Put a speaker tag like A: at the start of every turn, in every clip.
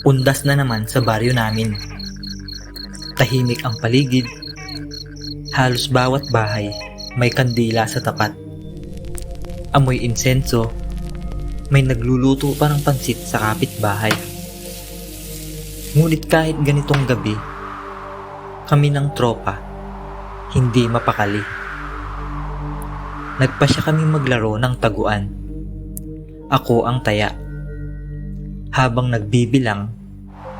A: Undas na naman sa baryo namin. Tahimik ang paligid. Halos bawat bahay may kandila sa tapat. Amoy insenso. May nagluluto pa ng pansit sa kapitbahay. Ngunit kahit ganitong gabi, kami ng tropa, hindi mapakali. Nagpasya kami maglaro ng taguan. Ako ang taya. Habang nagbibilang,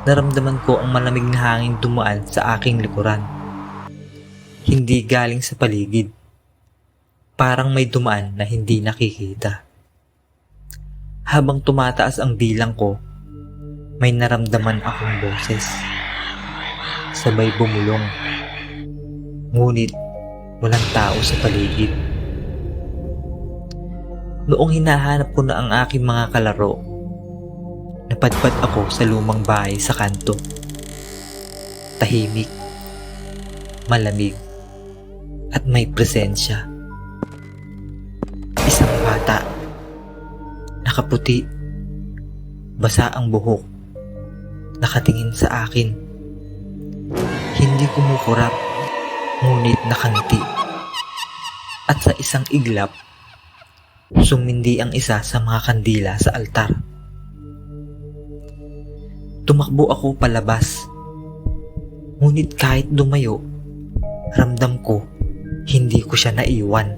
A: naramdaman ko ang malamig na hangin dumaan sa aking likuran. Hindi galing sa paligid. Parang may dumaan na hindi nakikita. Habang tumataas ang bilang ko, may naramdaman akong boses. Sabay bumulong. Ngunit walang tao sa paligid. Noong hinahanap ko na ang aking mga kalaro, napadpad ako sa lumang bahay sa kanto. Tahimik, malamig, at may presensya. Isang bata, nakaputi, basa ang buhok, nakatingin sa akin. Hindi kumukurap, ngunit nakangiti. At sa isang iglap, sumindi ang isa sa mga kandila sa altar. Tumakbo ako palabas. Ngunit kahit dumayo, ramdam ko hindi ko siya naiwan.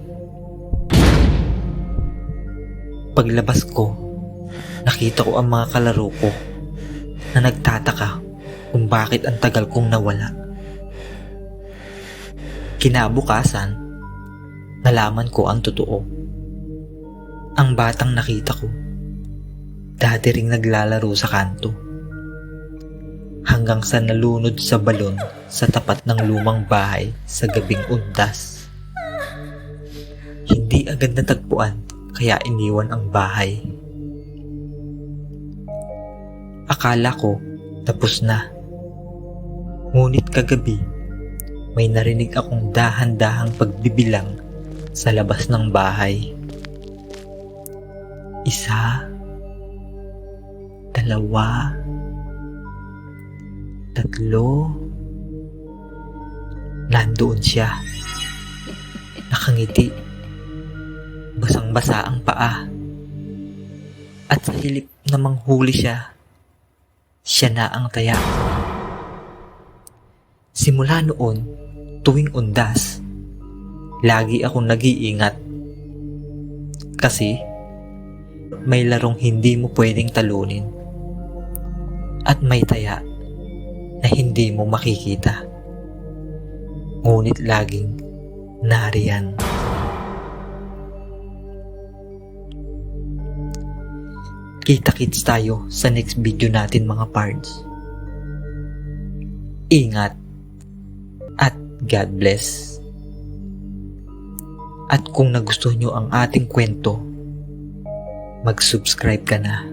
A: Paglabas ko, nakita ko ang mga kalaro ko na nagtataka kung bakit ang tagal kong nawala. Kinabukasan, nalaman ko ang totoo. Ang batang nakita ko, dati ring naglalaro sa kanto. Hanggang sa nalunod sa balon sa tapat ng lumang bahay sa gabing undas. Hindi agad natagpuan kaya iniwan ang bahay. Akala ko tapos na. Ngunit kagabi, may narinig akong dahan-dahang pagbibilang sa labas ng bahay. Isa, dalawa, tatlo. Nandoon siya. Nakangiti. Basang-basa ang paa. At sa hilip na manghuli siya, siya na ang taya. Simula noon, tuwing undas, lagi akong nag-iingat. Kasi, may larong hindi mo pwedeng talunin. At may taya na hindi mo makikita. Ngunit laging nariyan. Kita-kits tayo sa next video natin mga pards. Ingat at God bless. At kung nagustuhan nyo ang ating kwento, mag-subscribe ka na.